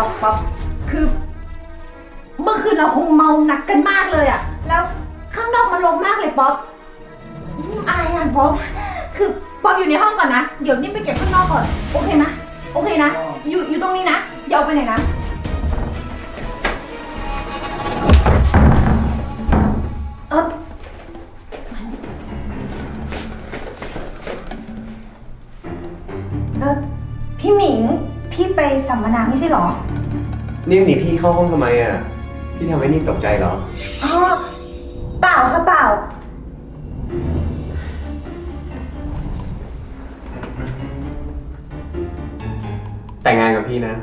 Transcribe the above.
ป๊อปป๊อปคือ เมื่อคืนเราคงเมาหนักกันมากเลยอะแล้วข้างนอกมันลมมากเลยป๊อปอืมอายอะป๊อปคือป๊อปอยู่ในห้องก่อนนะ เดี๋ยวนี่ไปเก็บข้างนอกก่อน โอเคนะโอเคนะ อยู่อยู่ตรงนี้นะอย่าเอาไปไหนนะ เออเออพี่หมิง พี่ไปสัมมนาไม่ใช่เหรอ นิ่มหนีพี่เข้าห้องทำไมอะ พี่ทำให้นิ่มตกใจเหรอ อ๋อ เปล่าค่ะเปล่า แต่งงานกับพี่นะ